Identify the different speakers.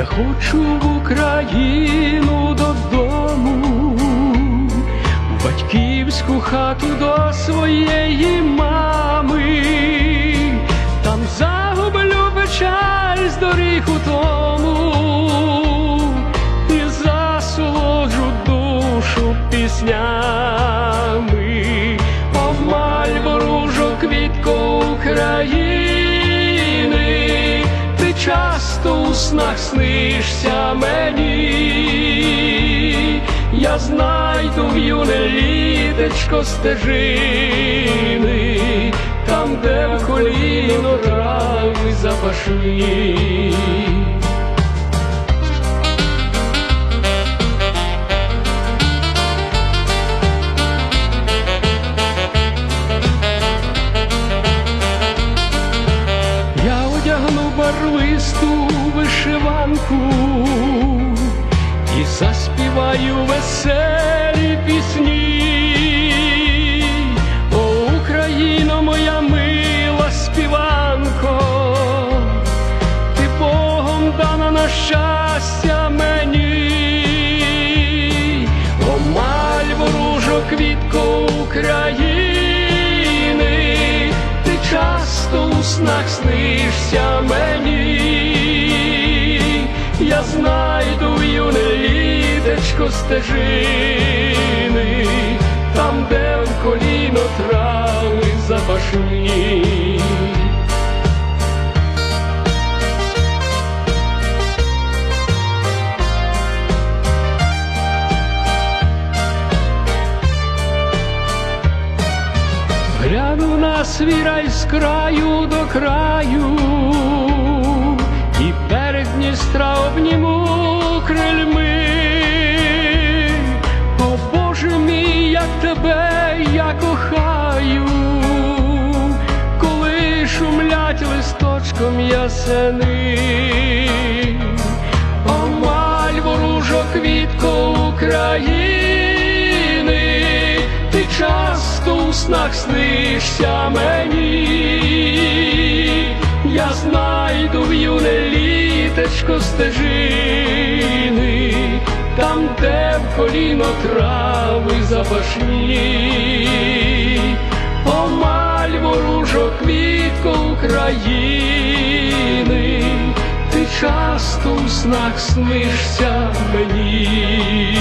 Speaker 1: хочу в Україну додому, в батьківську хату до своєї мами, там загублю печаль з доріг у тому. І засолоджу душу піснями, снах снишся мені, я знайду в юне літечко стежини, там, де в коліно трави запашні. Вишиванку і заспіваю веселі пісні. О, Україно, моя мила співанко, ти Богом дана на щастя мені, О, маль ворожо квітко України, ти часто у снах снишся мені, я знайду юне літечко стежини, там, де в коліно трави запашні. Гляну на свій рай з краю до краю, тебе я кохаю, коли шумлять листочком ясени. О, маль ворожо квітко України, ти часто у снах снишся мені, я знайду в юне літечко стежини, там, де коліно трави запашні, О, воружок квітко України, ти часто у снах снишся мені.